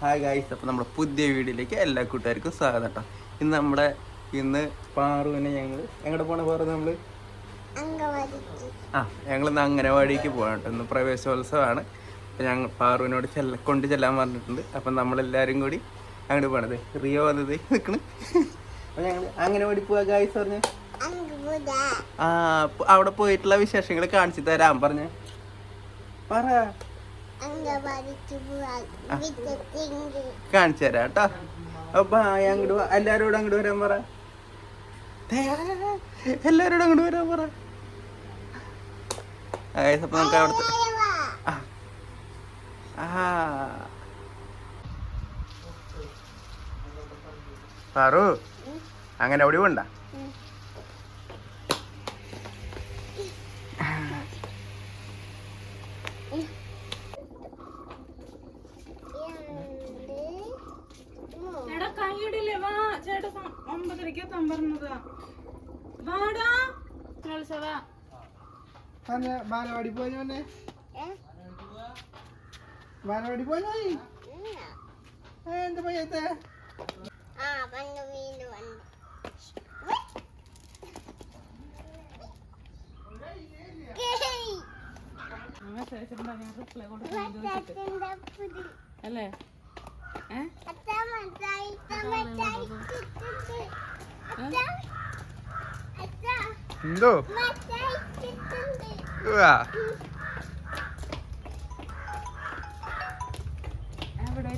Hi guys അപ്പോൾ നമ്മുടെ പുതിയ വീഡിയോയിലേക്ക് എല്ലാ കൂട്ടുകാർക്കും സ്വാഗതം കേട്ടോ ഇന്ന് നമ്മുടെ ഇന്ന് പാറുവിനെ ഞങ്ങൾ എങ്ങോട്ട് പോണ പാറു നമ്മൾ ആ ഞങ്ങൾ ഇന്ന് അംഗനവാടിക്ക് പോകണം കേട്ടോ ഇന്ന് പ്രവേശോത്സവമാണ്. അപ്പോൾ ഞങ്ങൾ പാറുവിനോട് ചെല്ല കൊണ്ട് ചെല്ലാൻ പറഞ്ഞിട്ടുണ്ട്. അപ്പം നമ്മളെല്ലാവരും കൂടി അങ്ങോട്ട് പോണത്. റിയോ വന്നത് നിൽക്കണ് അപ്പോൾ ഞങ്ങൾ അംഗനവാടി പോവാ ഗായ്സ് പറഞ്ഞു. ആ അവിടെ പോയിട്ടുള്ള വിശേഷങ്ങൾ കാണിച്ചു തരാം പറഞ്ഞേ. പറ. കാണിച്ചു തരാം കേട്ടോ. അപ്പൊ അങ്ങോട്ട്. എല്ലാരോടും അങ്ങോട്ട് വരാൻ പറ. എല്ലാരോടും അങ്ങോട്ട് വരാൻ പറ. അപ്പൊ നമുക്ക് അവിടുത്തെ. അങ്ങനെ എവിടെ വേണ്ട ഒമ്പതരയ്ക്ക് എത്താൻ പറഞ്ഞതാ വാടാ ബാലവാടി പോയി മോനെ? ബാലവാടി പോയി എന്താ പുതി അല്ലേ? എന്തോ. എവിടെ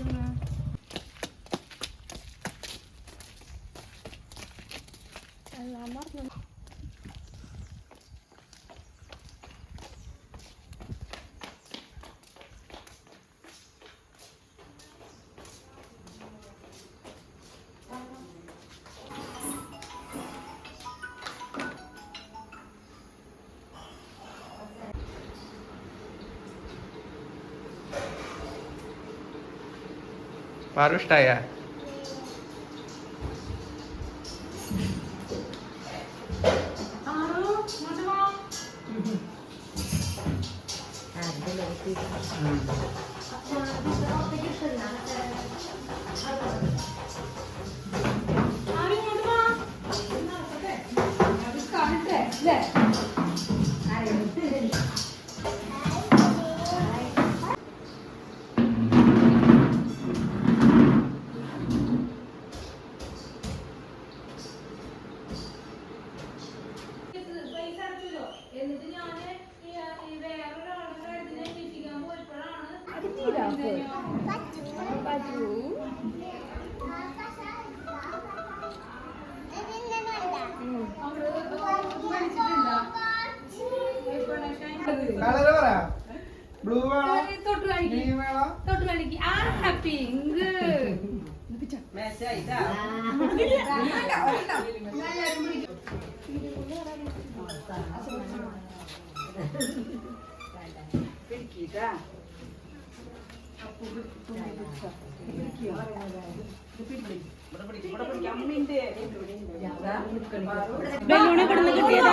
పారుష్టాయా అర్థం అవుతుంది ബ്ലൂ വേണോ? തൊട്ട് കാണിക്ക്. ഗ്രീൻ വേണോ? തൊട്ട് കാണിക്ക്. ആ പിങ്ക് ബലൂണെ കൊടുന്ന് കിട്ടിയതാ.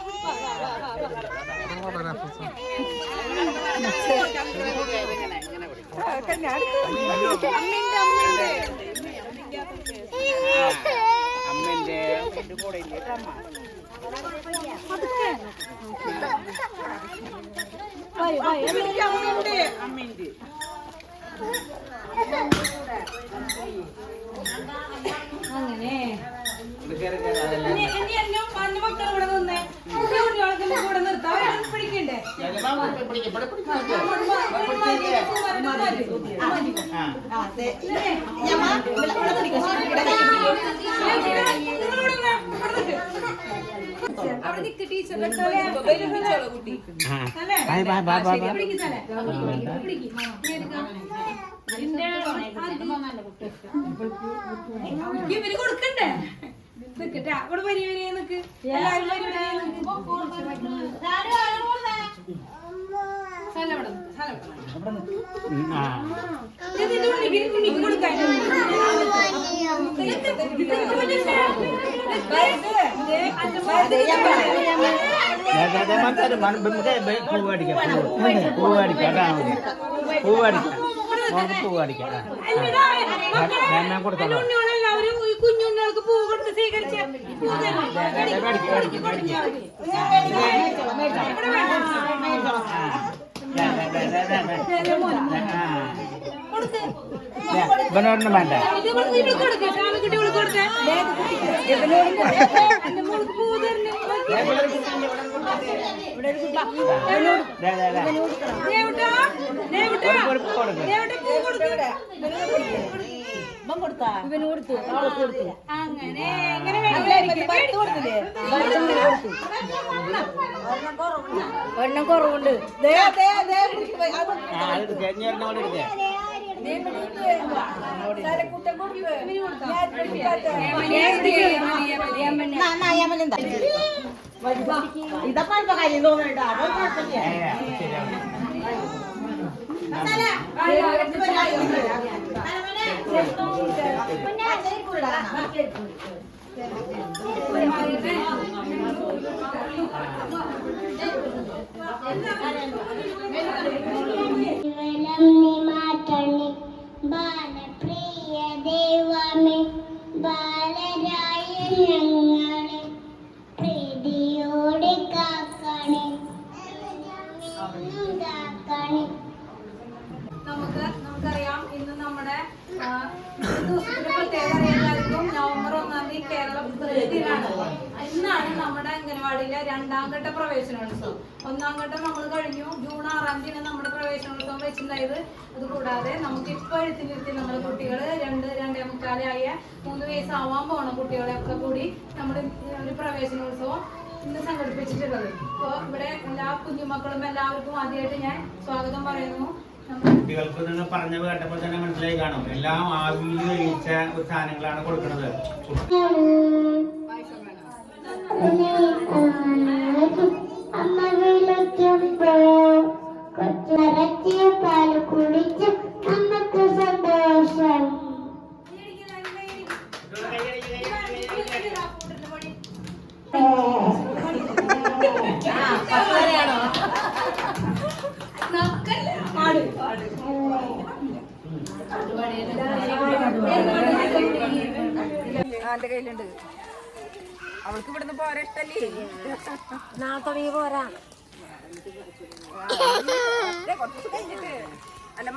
ഇനി ഇനി എന്നെ പണ്ട് മക്കൾ ഇവിടെ നിന്നേ കുട്ടി കുട്ടികളൊക്കെ നമുക്ക് ഇവിടെ നിർത്താം അവരെ പിടിക്കണ്ടേ അവിടെ നിക്ക് ടീച്ചർ കുട്ടി അല്ലേ പിടിക്ക് തലേ. പിടിക്ക്. പിടിക്ക്. മാമ. നീ എടുക്കാം. നിന്റെ അവർക്ക് ഇവർ കൊടുക്കണ്ടേ നിക്കട്ടെ അവിടെ വരി വരി നിക്ക് എല്ലാവരും അന്റെ വലുത് അല്ലടാ, മക്കളെ, എന്റെ ഉണ്ണികളെല്ലാവരും ഈ കുഞ്ഞുണ്ണികൾക്ക് പൂ കൊടുത്ത് സ്വീകരിച്ച പൂ തരണം. പൂ കൊടുക്ക്. അങ്ങനെ ഒരെണ്ണം കുറവുണ്ട് ദേ ദേ ദേ ഇതപ്പോ ഇപ്പൊ കാര്യം തോന്നണ്ട അതോ പ്രത്യേകത എല്ലാവർക്കും നവംബർ ഒന്നാം തീയതി കേരള ഇന്നാണ് നമ്മുടെ അംഗനവാടിയിലെ രണ്ടാം ഘട്ട പ്രവേശനോത്സവം. ഒന്നാം ഘട്ടം നമ്മൾ കഴിഞ്ഞു. ജൂൺ ആറാം തീയതി നമ്മുടെ പ്രവേശനോത്സവം വെച്ചിട്ടുണ്ടായത്. അതുകൂടാതെ നമുക്ക് ഇപ്പൊ എഴുത്തിനിരുത്തി നമ്മുടെ കുട്ടികൾ രണ്ട് രണ്ടേ മുക്കാലായ മൂന്ന് വയസ്സാവാൻ പോണ കുട്ടികളെയൊക്കെ കൂടി നമ്മൾ ഒരു പ്രവേശനോത്സവം ഇന്ന് സംഘടിപ്പിച്ചിട്ടുള്ളത്. അപ്പോൾ ഇവിടെ എല്ലാ കുഞ്ഞുമക്കളും എല്ലാവർക്കും ആദ്യമായിട്ട് ഞാൻ സ്വാഗതം പറയുന്നു. കുട്ടികൾക്ക് നിങ്ങൾ പറഞ്ഞ കേട്ടപ്പോൾ തന്നെ മനസ്സിലായി കാണും. എല്ലാം ആവിയിൽ കഴിച്ച സാധനങ്ങളാണ് കൊടുക്കുന്നത്. അമ്മ പാൽ കൊച്ചിറച്ചിയ എന്റെ കയ്യിലുണ്ട്. അവൾക്ക് ഇവിടുന്ന് പോരാ ഇഷ്ടല്ലേ? നാളെ പോരാ. കുറച്ച് കഴിഞ്ഞിട്ട്. അല്ല